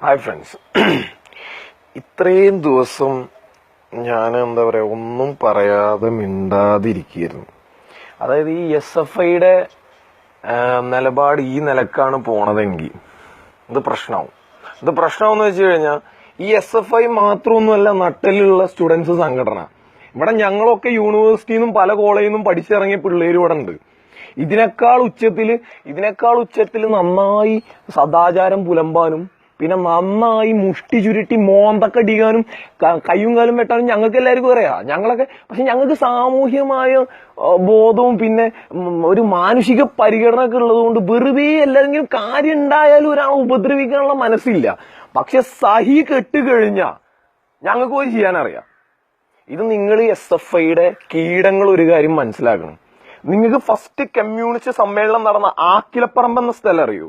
Hi friends ഇത്രയും ദിവസം ഞാൻ എന്താ പറയുക ഒന്നും പറയാതെ മിണ്ടാതിരിക്കുകയായിരുന്നു. അതായത് ഈ എസ് എഫ് ഐയുടെ നിലപാട് ഈ നിലക്കാണ് പോണതെങ്കിൽ ഇത് പ്രശ്നമാവും ഇത് പ്രശ്നമെന്ന് വെച്ച് കഴിഞ്ഞാൽ ഈ എസ് എഫ് ഐ മാത്രമൊന്നുമല്ല നട്ടലിലുള്ള സ്റ്റുഡൻസ് സംഘടന. ഇവിടെ ഞങ്ങളൊക്കെ യൂണിവേഴ്സിറ്റിയിൽ നിന്നും പല കോളേജിൽ നിന്നും പഠിച്ചിറങ്ങിയ പിള്ളേർ ഇവിടെ ഉണ്ട്. ഇതിനേക്കാൾ ഉച്ചത്തിൽ ഇതിനേക്കാൾ ഉച്ചത്തിൽ നന്നായി സദാചാരം പുലമ്പാനും പിന്നെ നന്നായി മുഷ്ടി ചുരുട്ടി മോന്തൊക്കെ അടിക്കാനും കയ്യും കാലും വെട്ടാനും ഞങ്ങൾക്ക് എല്ലാവർക്കും അറിയാം. ഞങ്ങളൊക്കെ പക്ഷെ ഞങ്ങൾക്ക് സാമൂഹ്യമായ ബോധവും പിന്നെ ഒരു മാനുഷിക പരിഗണന ഒക്കെ ഉള്ളത് കൊണ്ട് വെറുതെ എല്ലാരെങ്കിലും കാര്യം ഉണ്ടായാലും ഒരാളെ ഉപദ്രവിക്കാനുള്ള മനസ്സില്ല. പക്ഷെ സഹി കെട്ട് കഴിഞ്ഞാൽ ഞങ്ങൾക്ക് പോയി ചെയ്യാനറിയാം. ഇത് നിങ്ങൾ എസ് എഫ് ഐയുടെ കീടങ്ങൾ ഒരു കാര്യം മനസ്സിലാക്കണം. നിങ്ങൾക്ക് ഫസ്റ്റ് കമ്മ്യൂണിസ്റ്റ് സമ്മേളനം നടന്ന ആക്കിലപ്പറമ്പ് എന്ന സ്ഥലം അറിയൂ?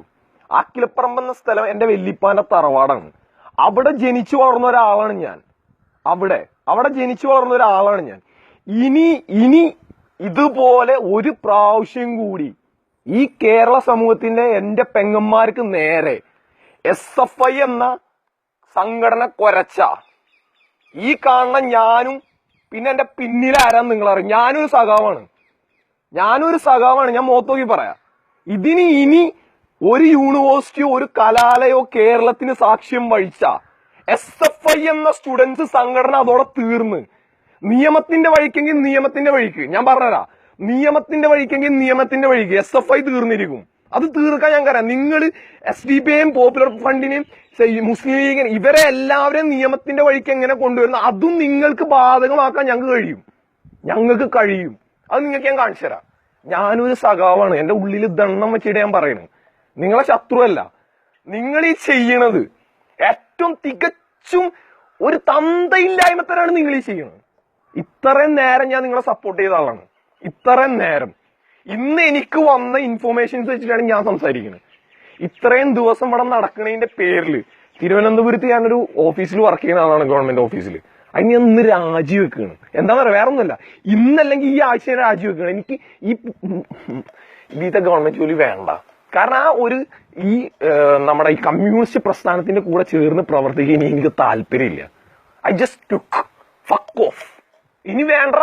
ആക്കിലപ്പറമ്പ് എന്ന സ്ഥലം എന്റെ വെല്ലിപ്പാന്റെ തറവാടാണ്. അവിടെ ജനിച്ചു വളർന്ന ഒരാളാണ് ഞാൻ. അവിടെ അവിടെ ജനിച്ചു വളർന്ന ഒരാളാണ് ഞാൻ. ഇനി ഇനി ഇതുപോലെ ഒരു പ്രാവശ്യം കൂടി ഈ കേരള സമൂഹത്തിന്റെ എന്റെ പെങ്ങന്മാർക്ക് നേരെ എസ് എഫ് ഐ എന്ന സംഘടന കൊരച്ച. ഈ കാണുന്ന ഞാനും പിന്നെ എന്റെ പിന്നിലാരാന്ന് നിങ്ങൾ അറിയും ഞാനൊരു സഖാവാണ്. ഞാനൊരു സഖാവാണ്. ഞാൻ മോത്തോക്കി പറയാം. ഇതിന് ഇനി ഒരു യൂണിവേഴ്സിറ്റിയോ ഒരു കലാലയോ കേരളത്തിന് സാക്ഷ്യം വഹിച്ച എസ് എഫ് ഐ എന്ന സ്റ്റുഡൻസ് സംഘടന അതോടെ തീർന്ന്. നിയമത്തിന്റെ വഴിക്കെങ്കിൽ നിയമത്തിന്റെ വഴിക്ക്. ഞാൻ പറഞ്ഞുതരാം. നിയമത്തിന്റെ വഴിക്കെങ്കിൽ നിയമത്തിന്റെ വഴിക്ക് എസ് എഫ് ഐ തീർന്നിരിക്കും. അത് തീർക്കാൻ ഞാൻ കരാം നിങ്ങൾ എസ് ഡി പി ഐയും പോപ്പുലർ ഫണ്ടിനെയും മുസ്ലിം ലീഗിനെ ഇവരെ എല്ലാവരെയും നിയമത്തിന്റെ വഴിക്ക് എങ്ങനെ കൊണ്ടുവരുന്നു? അതും നിങ്ങൾക്ക് ബാധകമാക്കാൻ ഞങ്ങൾക്ക് കഴിയും. ഞങ്ങൾക്ക് കഴിയും. അത് നിങ്ങൾക്ക് ഞാൻ കാണിച്ചു തരാം ഞാനൊരു സഖാവാണ്. എന്റെ ഉള്ളിൽ ദണ്ണം വെച്ചിട്ട് ഞാൻ പറയുന്നത് നിങ്ങളെ ശത്രുവല്ല നിങ്ങൾ ഈ ചെയ്യണത് ഏറ്റവും തികച്ചും ഒരു തന്തയില്ലായ്മത്തരാണ് നിങ്ങൾ ഈ ചെയ്യണത് ഇത്രയും നേരം ഞാൻ നിങ്ങളെ സപ്പോർട്ട് ചെയ്ത ആളാണ് ഇത്രയും നേരം ഇന്ന് എനിക്ക് വന്ന ഇൻഫോർമേഷൻസ് വെച്ചിട്ടാണ് ഞാൻ സംസാരിക്കുന്നത് ഇത്രയും ദിവസം ഇവിടെ നടക്കുന്നതിന്റെ പേരിൽ തിരുവനന്തപുരത്ത് ഞാനൊരു ഓഫീസിൽ വർക്ക് ചെയ്യുന്ന ആളാണ് ഗവൺമെന്റ് ഓഫീസിൽ അതിന് ഞാൻ ഇന്ന് രാജിവെക്കുകയാണ് എന്താ പറയുക വേറെ ഒന്നുമല്ല ഇന്നല്ലെങ്കിൽ ഈ ആഴ്ച രാജിവെക്കുകയാണ് എനിക്ക് ഈ ഇവിടുത്തെ ഗവൺമെന്റ് ജോലി വേണ്ട കാരണം ആ ഒരു ഈ നമ്മുടെ ഈ കമ്മ്യൂണിസ്റ്റ് പ്രസ്ഥാനത്തിന്റെ കൂടെ ചേർന്ന് പ്രവർത്തിക്കാൻ എനിക്ക് താല്പര്യമില്ല. I just took fuck off ഇനി വേണ്ട.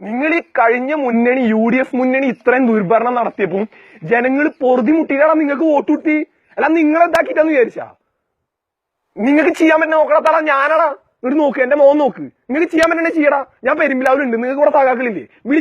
നിങ്ങൾ ഈ കഴിഞ്ഞ മുന്നണി യു ഡി എഫ് മുന്നണി ഇത്രയും ദുർഭരണം നടത്തിയപ്പോൾ ജനങ്ങൾ പൊറുതി മുട്ടിയിട്ടാണ് നിങ്ങൾക്ക് വോട്ട് കിട്ടി അല്ല നിങ്ങൾ എന്താക്കിട്ടെന്ന് വിചാരിച്ചാ? നിങ്ങൾക്ക് ചെയ്യാൻ പറ്റുന്ന നോക്കണത്താടാ ഞാനാടാ ഒരു നോക്ക് എന്റെ മോൻ നോക്ക്. നിങ്ങൾക്ക് ചെയ്യാൻ പറ്റണേ ചെയ്യടാ ഞാൻ പെരുമ്പിലാവിലുണ്ട്. നിങ്ങൾക്ക് ഇവിടെ താകാക്കളില്ലേ